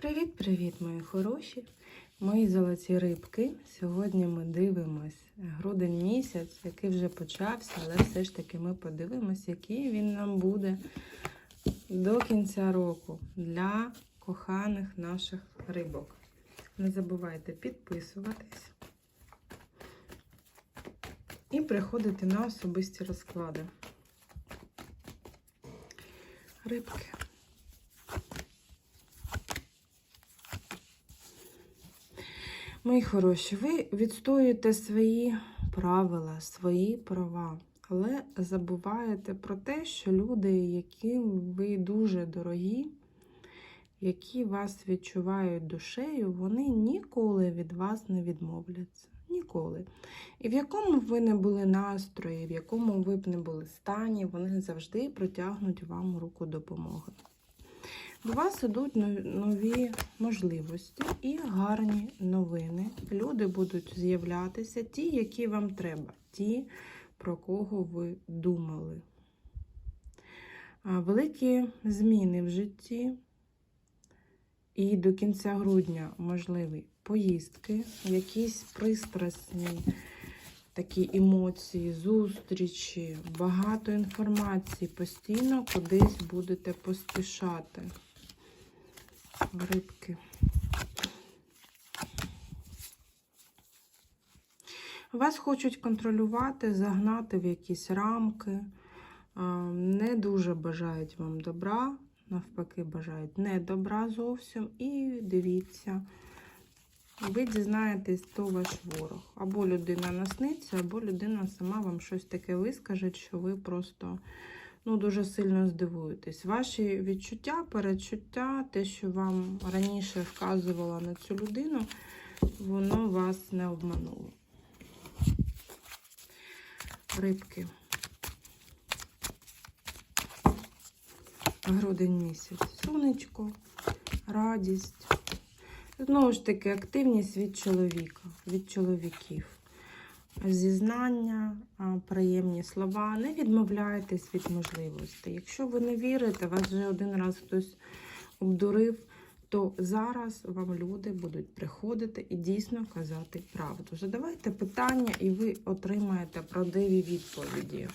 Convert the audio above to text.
Привіт-привіт, мої хороші, мої золоті рибки. Сьогодні ми дивимось грудень місяць, який вже почався, але все ж таки ми подивимось, який він нам буде до кінця року для коханих наших рибок. Не забувайте підписуватись і приходити на особисті розклади. Рибки. Мої хороші, ви відстоюєте свої правила, свої права, але забуваєте про те, що люди, яким ви дуже дорогі, які вас відчувають душею, вони ніколи від вас не відмовляться. Ніколи. І в якому б ви не були настрої, в якому ви б не були стані, вони завжди протягнуть вам руку допомоги. До вас ідуть нові можливості і гарні новини. Люди будуть з'являтися, ті, які вам треба, ті, про кого ви думали. Великі зміни в житті. І до кінця грудня можливі поїздки, якісь пристрасні такі емоції, зустрічі, багато інформації, постійно кудись будете поспішати. Рибки. Вас хочуть контролювати, загнати в якісь рамки, не дуже бажають вам добра, навпаки, бажають не добра зовсім. І дивіться, ви дізнаєтесь, хто ваш ворог. Або людина насниться, або людина сама вам щось таке вискаже, що ви просто ну, дуже сильно здивуєтесь. Ваші відчуття, передчуття, те, що вам раніше вказувало на цю людину, воно вас не обмануло. Рибки. Грудень місяць. Сонечко, радість. Знову ж таки, активність від чоловіка, від чоловіків. Зізнання, приємні слова. Не відмовляйтесь від можливостей. Якщо ви не вірите, вас вже один раз хтось обдурив, то зараз вам люди будуть приходити і дійсно казати правду. Задавайте питання, і ви отримаєте правдиві відповіді.